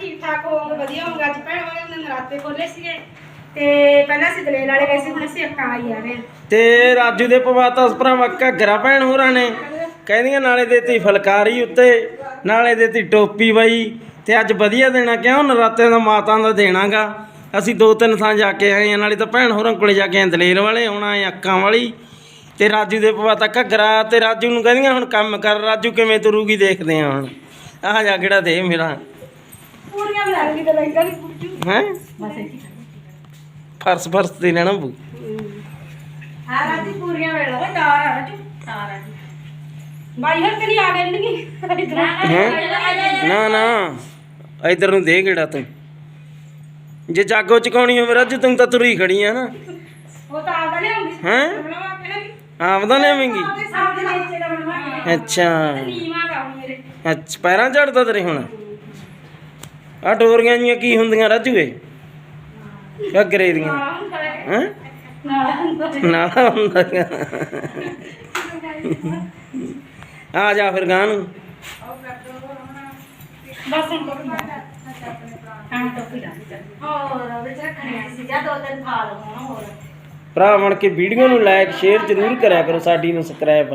ਠੀਕ ਠਾਕ ਹੋਵੋਗੇ, ਵਧੀਆ ਹੋਵੋਗੇ? ਅੱਜ ਭੈਣ ਹੋਏ ਨੇ ਨਰਾਤੇ ਖੋਲੇ ਸੀਗੇ। ਤੇ ਪਹਿਲਾਂ ਅਸੀਂ ਦਲੇਲ ਵਾਲੇ ਗਏ ਸੀ, ਹੁਣ ਅਸੀਂ ਅੱਕਾ ਆਈ ਆ ਰਹੇ ਹਾਂ। ਤੇ ਰਾਜੂ ਦੇ ਪਵਾਤਾ ਭਰਾਵਾ ਘੱਗਰਾ ਭੈਣ ਹੋਰਾਂ ਨੇ। ਕਹਿੰਦੀਆਂ, ਨਾਲੇ ਦੇਤੀ ਫਲਕਾਰੀ ਉੱਤੇ, ਨਾਲੇ ਦੇਤੀ ਟੋਪੀ ਬਾਈ। ਤੇ ਅੱਜ ਵਧੀਆ ਦੇਣਾ, ਕਿਉਂ? ਨਰਾਤੇ ਦਾ ਮਾਤਾ ਦਾ ਦੇਣਾਗਾ। ਅਸੀਂ ਦੋ ਤਿੰਨ ਥਾਂ ਜਾ ਕੇ ਆਏ ਆ ਨਾਲੇ ਤਾਂ ਭੈਣ ਹੋਰਾਂ ਕੋਲੇ ਜਾ ਕੇ ਆਏ ਦਲੇਰ ਵਾਲੇ ਆਉਣਾ ਹੈ ਅੱਕਾਂ ਵਾਲੀ। ਤੇ ਰਾਜੂ ਦੇ ਪਵਾਤਾ ਘੱਗਰਾ, ਤੇ ਰਾਜੂ ਨੂੰ ਕਹਿੰਦੀਆਂ, ਹੁਣ ਕੰਮ ਕਰ, ਰਾਜੂ ਕਿਵੇਂ ਤੁਰੂਗੀ, ਦੇਖਦੇ ਆ ਹੁਣ। ਆਹ ਜਾ ਕਿਹੜਾ ਦੇ ਮੇਰਾ। ਪੂਰੀਆਂ ਬਣਾ ਲਈ ਤਾਂ ਲੰਗਾ ਦੀ ਪੁੱਜੂ ਹੈ? ਬਸ ਇੱਥੇ ਫਰਸ ਫਰਸ ਤੇ ਲੈਣਾ ਬੂ। ਹਾਂ। ਰਾਜੀ ਪੂਰੀਆਂ ਵੇਲਾ ਓਏ ਤਾਰ ਆ ਰਾਜੂ ਤਾਰ ਆ ਜੀ। ਬਾਈ ਹਰ ਕਦੀ ਆ ਗਏ ਨਹੀਂ ਹੈਂ? ਨਾ ਨਾ ਇਧਰ ਨੂੰ ਦੇ ਕਿਹੜਾ ਤੂੰ। ਜੇ ਜਾਗੋ ਚਕਾਉਣੀ ਹੋਵੇ ਰੱਜ ਤੂੰ ਤਾਂ ਤੁਰੀ ਖੜੀ ਆ ਨਾ। ਉਹ ਤਾਂ ਆਪਦਾ ਲਿਆਉਂਗੀ। ਹੈਂ? ਆਪਦਾ ਲਿਆਵੇਂਗੀ? ਦਾ ਅੱਛਾ। ਅੱਛਾ ਪੈਰਾਂ ਝੜਦਾ ਤੇਰੇ ਹੁਣ। ਆ ਡੋਰੀਆਂ ਜੀਆਂ ਕੀ ਹੁੰਦੀਆਂ ਰੱਜੂਏ? ਘੱਗਰੇ ਦੀਆਂ ਹੈ। ਨਾਲ ਹੁੰਦਾ ਨਾ ਆ ਜਾ ਫਿਰ ਗਾਂ ਨੂੰ। ਬਸ ਹੁਣ ਕੋਈ ਹਾਂ ਟੋਪੀ ਲਾ ਹੋਰ ਉਹਦੇ ਚ ਰੱਖਣੀਆਂ ਸੀ ਜਾਂ ਦੋ ਤਿੰਨ ਥਾਲ ਹੋਣ ਹੋਰ। ਭਰਾ ਬਣ ਕੇ ਵੀਡੀਓ ਨੂੰ ਲਾਈਕ ਸ਼ੇਅਰ ਜ਼ਰੂਰ ਕਰਿਆ ਕਰੋ। ਸਾਡੀ ਨੂੰ ਸਬਸਕ੍ਰਾਈਬ